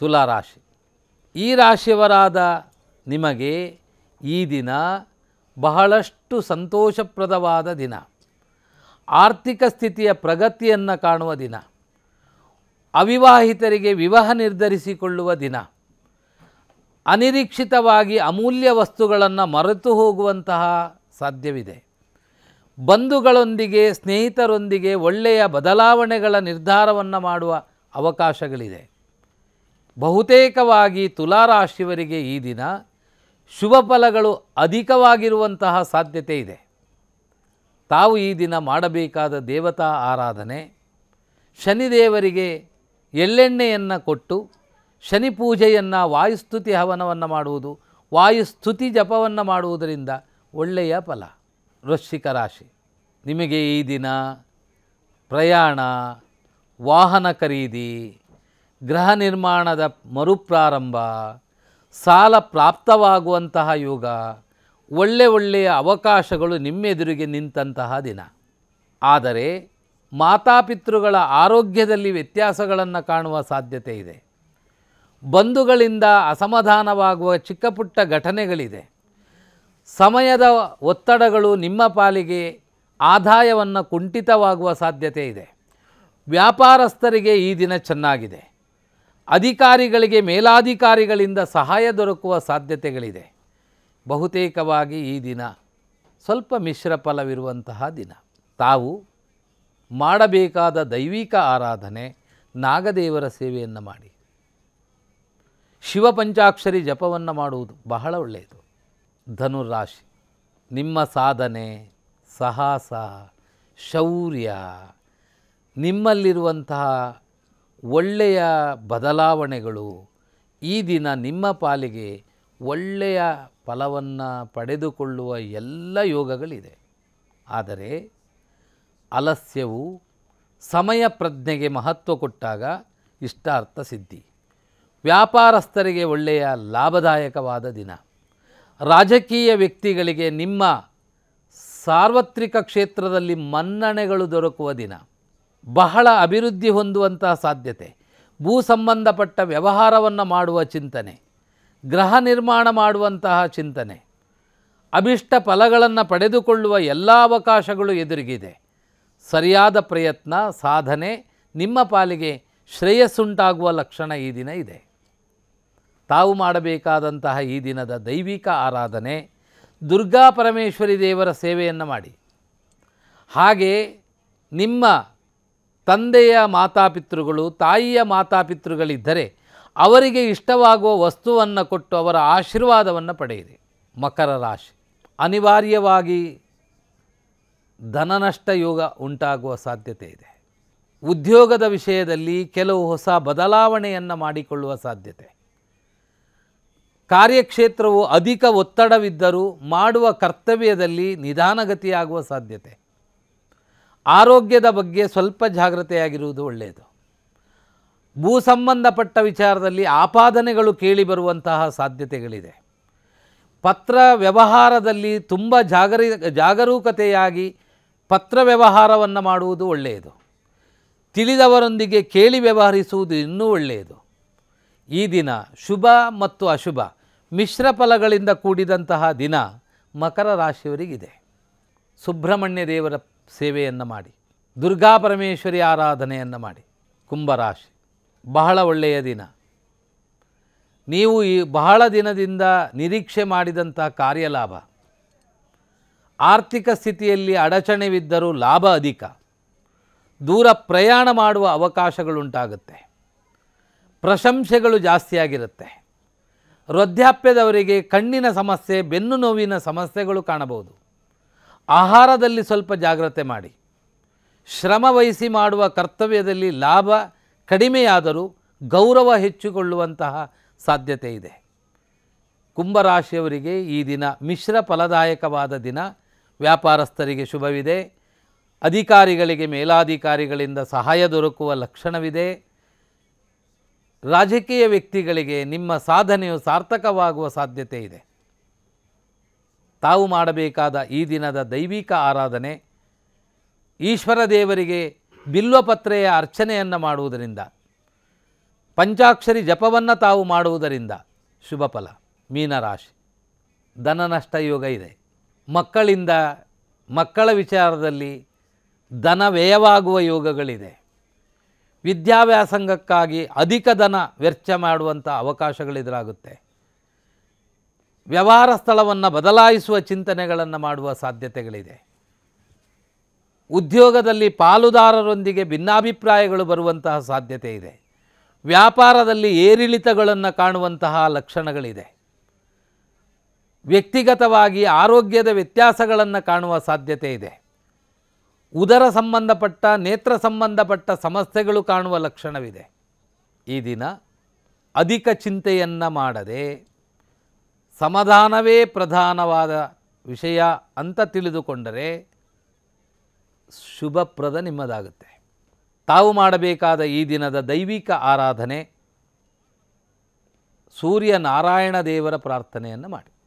ತುಲಾರಾಶಿ. ಈ ರಾಶಿಯವರಾದ ನಿಮಗೆ ಈ ದಿನ ಬಹಳಷ್ಟು ಸಂತೋಷಪ್ರದವಾದ ದಿನ. ಆರ್ಥಿಕ ಸ್ಥಿತಿಯ ಪ್ರಗತಿಯನ್ನು ಕಾಣುವ ದಿನ. ಅವಿವಾಹಿತರಿಗೆ ವಿವಾಹ ನಿರ್ಧರಿಸಿಕೊಳ್ಳುವ ದಿನ. ಅನಿರೀಕ್ಷಿತವಾಗಿ ಅಮೂಲ್ಯ ವಸ್ತುಗಳನ್ನು ಮರೆತು ಹೋಗುವಂತಹ ಸಾಧ್ಯವಿದೆ. ಬಂಧುಗಳೊಂದಿಗೆ, ಸ್ನೇಹಿತರೊಂದಿಗೆ ಒಳ್ಳೆಯ ಬದಲಾವಣೆಗಳ ನಿರ್ಧಾರವನ್ನು ಮಾಡುವ ಅವಕಾಶಗಳಿದೆ. ಬಹುತೇಕವಾಗಿ ತುಲಾರಾಶಿಯವರಿಗೆ ಈ ದಿನ ಶುಭ ಫಲಗಳು ಅಧಿಕವಾಗಿರುವಂತಹ ಸಾಧ್ಯತೆ ಇದೆ. ತಾವು ಈ ದಿನ ಮಾಡಬೇಕಾದ ದೇವತಾ ಆರಾಧನೆ, ಶನಿದೇವರಿಗೆ ಎಳ್ಳೆಣ್ಣೆಯನ್ನು ಕೊಟ್ಟು, ಶನಿ ಪೂಜೆಯನ್ನು ವಾಯುಸ್ತುತಿ ಹವನವನ್ನು ಮಾಡುವುದು, ವಾಯುಸ್ತುತಿ ಜಪವನ್ನು ಮಾಡುವುದರಿಂದ ಒಳ್ಳೆಯ ಫಲ. ವೃಶ್ಚಿಕ ರಾಶಿ, ನಿಮಗೆ ಈ ದಿನ ಪ್ರಯಾಣ, ವಾಹನ ಖರೀದಿ ಗೃಹ ನಿರ್ಮಾಣದ ಮರುಪ್ರಾರಂಭ, ಸಾಲ ಪ್ರಾಪ್ತವಾಗುವಂತಹ ಯುಗ, ಒಳ್ಳೆ ಒಳ್ಳೆಯ ಅವಕಾಶಗಳು ನಿಮ್ಮೆದುರಿಗೆ ನಿಂತಹ ದಿನ. ಆದರೆ ಮಾತಾಪಿತೃಗಳ ಆರೋಗ್ಯದಲ್ಲಿ ವ್ಯತ್ಯಾಸಗಳನ್ನು ಕಾಣುವ ಸಾಧ್ಯತೆ ಇದೆ. ಬಂಧುಗಳಿಂದ ಅಸಮಾಧಾನವಾಗುವ ಚಿಕ್ಕ ಪುಟ್ಟ ಘಟನೆಗಳಿದೆ. ಸಮಯದ ಒತ್ತಡಗಳು ನಿಮ್ಮ ಪಾಲಿಗೆ ಆದಾಯವನ್ನು ಕುಂಠಿತವಾಗುವ ಸಾಧ್ಯತೆ ಇದೆ. ವ್ಯಾಪಾರಸ್ಥರಿಗೆ ಈ ದಿನ ಚೆನ್ನಾಗಿದೆ. ಅಧಿಕಾರಿಗಳಿಗೆ, ಮೇಲಾಧಿಕಾರಿಗಳಿಂದ ಸಹಾಯ ದೊರಕುವ ಸಾಧ್ಯತೆಗಳಿದೆ. ಬಹುತೇಕವಾಗಿ ಈ ದಿನ ಸ್ವಲ್ಪ ಮಿಶ್ರ ಫಲವಿರುವಂತಹ ದಿನ. ತಾವು ಮಾಡಬೇಕಾದ ದೈವಿಕ ಆರಾಧನೆ ನಾಗದೇವರ ಸೇವೆಯನ್ನು ಮಾಡಿ. ಶಿವಪಂಚಾಕ್ಷರಿ ಜಪವನ್ನು ಮಾಡುವುದು ಬಹಳ ಒಳ್ಳೆಯದು. ಧನುರಾಶಿ, ನಿಮ್ಮ ಸಾಧನೆ ಸಾಹಸ, ಶೌರ್ಯ, ನಿಮ್ಮಲ್ಲಿರುವಂತಹ ಒಳ್ಳೆಯ ಬದಲಾವಣೆಗಳು ಈ ದಿನ ನಿಮ್ಮ ಪಾಲಿಗೆ ಒಳ್ಳೆಯ ಫಲವನ್ನು ಪಡೆದುಕೊಳ್ಳುವ ಎಲ್ಲ ಯೋಗಗಳಿದೆ. ಆದರೆ ಅಲಸ್ಯವು ಸಮಯ ಪ್ರಜ್ಞೆಗೆ ಮಹತ್ವ ಕೊಟ್ಟಾಗ ಇಷ್ಟಾರ್ಥ ಸಿದ್ಧಿ. ವ್ಯಾಪಾರಸ್ಥರಿಗೆ ಒಳ್ಳೆಯ ಲಾಭದಾಯಕವಾದ ದಿನ. ರಾಜಕೀಯ ವ್ಯಕ್ತಿಗಳಿಗೆ ನಿಮ್ಮ ಸಾರ್ವತ್ರಿಕ ಕ್ಷೇತ್ರದಲ್ಲಿ ಮನ್ನಣೆಗಳು ದೊರಕುವ ದಿನ. ಬಹಳ ಅಭಿವೃದ್ಧಿ ಹೊಂದುವಂತಹ ಸಾಧ್ಯತೆ. ಭೂ ಸಂಬಂಧಪಟ್ಟ ವ್ಯವಹಾರವನ್ನು ಮಾಡುವ ಚಿಂತನೆ, ಗ್ರಹ ನಿರ್ಮಾಣ ಮಾಡುವಂತಹ ಚಿಂತನೆ, ಅಭಿಷ್ಟ ಫಲಗಳನ್ನು ಪಡೆದುಕೊಳ್ಳುವ ಎಲ್ಲ ಅವಕಾಶಗಳು ಎದುರಿಗಿದೆ. ಸರಿಯಾದ ಪ್ರಯತ್ನ, ಸಾಧನೆ ನಿಮ್ಮ ಪಾಲಿಗೆ ಶ್ರೇಯಸ್ಸುಂಟಾಗುವ ಲಕ್ಷಣ ಈ ದಿನ ಇದೆ. ತಾವು ಮಾಡಬೇಕಾದಂತಹ ಈ ದಿನದ ದೈವಿಕ ಆರಾಧನೆ, ದುರ್ಗಾ ಪರಮೇಶ್ವರಿ ದೇವರ ಸೇವೆಯನ್ನು ಮಾಡಿ. ಹಾಗೆ ನಿಮ್ಮ ತಂದೆಯ ಮಾತಾಪಿತೃಗಳು, ತಾಯಿಯ ಮಾತಾಪಿತೃಗಳಿದ್ದರೆ ಅವರಿಗೆ ಇಷ್ಟವಾಗುವ ವಸ್ತುವನ್ನು ಕೊಟ್ಟು ಅವರ ಆಶೀರ್ವಾದವನ್ನು ಪಡೆಯಿರಿ. ಮಕರ ರಾಶಿ. ಅನಿವಾರ್ಯವಾಗಿ ಧನನಷ್ಟ ಯೋಗ ಉಂಟಾಗುವ ಸಾಧ್ಯತೆ ಇದೆ. ಉದ್ಯೋಗದ ವಿಷಯದಲ್ಲಿ ಕೆಲವು ಹೊಸ ಬದಲಾವಣೆಯನ್ನು ಮಾಡಿಕೊಳ್ಳುವ ಸಾಧ್ಯತೆ. ಕಾರ್ಯಕ್ಷೇತ್ರವು ಅಧಿಕ ಒತ್ತಡವಿದ್ದರೂ ಮಾಡುವ ಕರ್ತವ್ಯದಲ್ಲಿ ನಿಧಾನಗತಿಯಾಗುವ ಸಾಧ್ಯತೆ. ಆರೋಗ್ಯದ ಬಗ್ಗೆ ಸ್ವಲ್ಪ ಜಾಗ್ರತೆಯಾಗಿರುವುದು ಒಳ್ಳೆಯದು. ಭೂ ಸಂಬಂಧಪಟ್ಟ ವಿಚಾರದಲ್ಲಿ ಆಪಾದನೆಗಳು ಕೇಳಿಬರುವಂತಹ ಸಾಧ್ಯತೆಗಳಿದೆ. ಪತ್ರ ವ್ಯವಹಾರದಲ್ಲಿ ತುಂಬ ಜಾಗರಿ, ಜಾಗರೂಕತೆಯಾಗಿ ಪತ್ರ ವ್ಯವಹಾರವನ್ನು ಮಾಡುವುದು ಒಳ್ಳೆಯದು. ತಿಳಿದವರೊಂದಿಗೆ ಕೇಳಿ ವ್ಯವಹರಿಸುವುದು ಇನ್ನೂ ಒಳ್ಳೆಯದು. ಈ ದಿನ ಶುಭ ಮತ್ತು ಅಶುಭ ಮಿಶ್ರ ಫಲಗಳಿಂದ ಕೂಡಿದಂತಹ ದಿನ ಮಕರ ರಾಶಿಯವರಿಗಿದೆ. ಸುಬ್ರಹ್ಮಣ್ಯ ದೇವರ ಸೇವೆಯನ್ನು ಮಾಡಿ, ದುರ್ಗಾ ಪರಮೇಶ್ವರಿ ಆರಾಧನೆಯನ್ನು ಮಾಡಿ, ಕುಂಭರಾಶಿ, ಬಹಳ ಒಳ್ಳೆಯ ದಿನ. ನೀವು ಈ ಬಹಳ ದಿನದಿಂದ ನಿರೀಕ್ಷೆ ಮಾಡಿದಂಥ ಕಾರ್ಯಲಾಭ. ಆರ್ಥಿಕ ಸ್ಥಿತಿಯಲ್ಲಿ ಅಡಚಣೆವಿದ್ದರೂ ಲಾಭ ಅಧಿಕ. ದೂರ ಪ್ರಯಾಣ ಮಾಡುವ ಅವಕಾಶಗಳುಂಟಾಗುತ್ತೆ. ಪ್ರಶಂಸೆಗಳು ಜಾಸ್ತಿಯಾಗಿರುತ್ತೆ. ವೃದ್ಧಾಪ್ಯದವರಿಗೆ ಕಣ್ಣಿನ ಸಮಸ್ಯೆ, ಬೆನ್ನು ನೋವಿನ ಸಮಸ್ಯೆಗಳು ಕಾಣಬಹುದು. ಆಹಾರದಲ್ಲಿ ಸ್ವಲ್ಪ ಜಾಗ್ರತೆ ಮಾಡಿ. ಶ್ರಮ ವಹಿಸಿ ಮಾಡುವ ಕರ್ತವ್ಯದಲ್ಲಿ ಲಾಭ ಕಡಿಮೆಯಾದರೂ ಗೌರವ ಹೆಚ್ಚುಕೊಳ್ಳುವಂತಹ ಸಾಧ್ಯತೆ ಇದೆ. ಕುಂಭರಾಶಿಯವರಿಗೆ ಈ ದಿನ ಮಿಶ್ರ ಫಲದಾಯಕವಾದ ದಿನ. ವ್ಯಾಪಾರಸ್ಥರಿಗೆ ಶುಭವಿದೆ. ಅಧಿಕಾರಿಗಳಿಗೆ, ಮೇಲಾಧಿಕಾರಿಗಳಿಂದ ಸಹಾಯ ದೊರಕುವ ಲಕ್ಷಣವಿದೆ. ರಾಜಕೀಯ ವ್ಯಕ್ತಿಗಳಿಗೆ ನಿಮ್ಮ ಸಾಧನೆಯು ಸಾರ್ಥಕವಾಗುವ ಸಾಧ್ಯತೆ ಇದೆ. ತಾವು ಮಾಡಬೇಕಾದ ಈ ದಿನದ ದೈವಿಕ ಆರಾಧನೆ ಈಶ್ವರ ದೇವರಿಗೆ ಬಿಲ್ವಪತ್ರೆಯ ಅರ್ಚನೆಯನ್ನು ಮಾಡುವುದರಿಂದ, ಪಂಚಾಕ್ಷರಿ ಜಪವನ್ನು ತಾವು ಮಾಡುವುದರಿಂದ ಶುಭ ಫಲ ಮೀನರಾಶಿ ಧನನಷ್ಟ ಯೋಗ ಇದೆ. ಮಕ್ಕಳಿಂದ ಮಕ್ಕಳ ವಿಚಾರದಲ್ಲಿ ಧನ ವ್ಯಯವಾಗುವ ಯೋಗಗಳಿದೆ. ವಿದ್ಯಾವ್ಯಾಸಂಗಕ್ಕಾಗಿ ಅಧಿಕ ಧನ ವೆಚ್ಚ ಮಾಡುವಂಥ ಅವಕಾಶಗಳೆದುರಾಗುತ್ತೆ ವ್ಯವಹಾರ ಸ್ಥಳವನ್ನು ಬದಲಾಯಿಸುವ ಚಿಂತನೆಗಳನ್ನು ಮಾಡುವ ಸಾಧ್ಯತೆಗಳಿದೆ. ಉದ್ಯೋಗದಲ್ಲಿ ಪಾಲುದಾರರೊಂದಿಗೆ ಭಿನ್ನಾಭಿಪ್ರಾಯಗಳು ಬರುವಂತಹ ಸಾಧ್ಯತೆ ಇದೆ. ವ್ಯಾಪಾರದಲ್ಲಿ ಏರಿಳಿತಗಳನ್ನು ಕಾಣುವಂತಹ ಲಕ್ಷಣಗಳಿದೆ. ವ್ಯಕ್ತಿಗತವಾಗಿ ಆರೋಗ್ಯದ ವ್ಯತ್ಯಾಸಗಳನ್ನು ಕಾಣುವ ಸಾಧ್ಯತೆ ಇದೆ. ಉದರ ಸಂಬಂಧಪಟ್ಟ, ನೇತ್ರ ಸಂಬಂಧಪಟ್ಟ ಸಮಸ್ಯೆಗಳು ಕಾಣುವ ಲಕ್ಷಣವಿದೆ. ಈ ದಿನ ಅಧಿಕ ಚಿಂತೆಯನ್ನು ಮಾಡದೆ ಸಮಾಧಾನವೇ ಪ್ರಧಾನವಾದ ವಿಷಯ ಅಂತ ತಿಳಿದುಕೊಂಡರೆ ಶುಭಪ್ರದ ನಿಮ್ಮದಾಗುತ್ತೆ. ತಾವು ಮಾಡಬೇಕಾದ ಈ ದಿನದ ದೈವಿಕ ಆರಾಧನೆ ಸೂರ್ಯ ನಾರಾಯಣ ದೇವರ ಪ್ರಾರ್ಥನೆಯನ್ನು ಮಾಡಿ.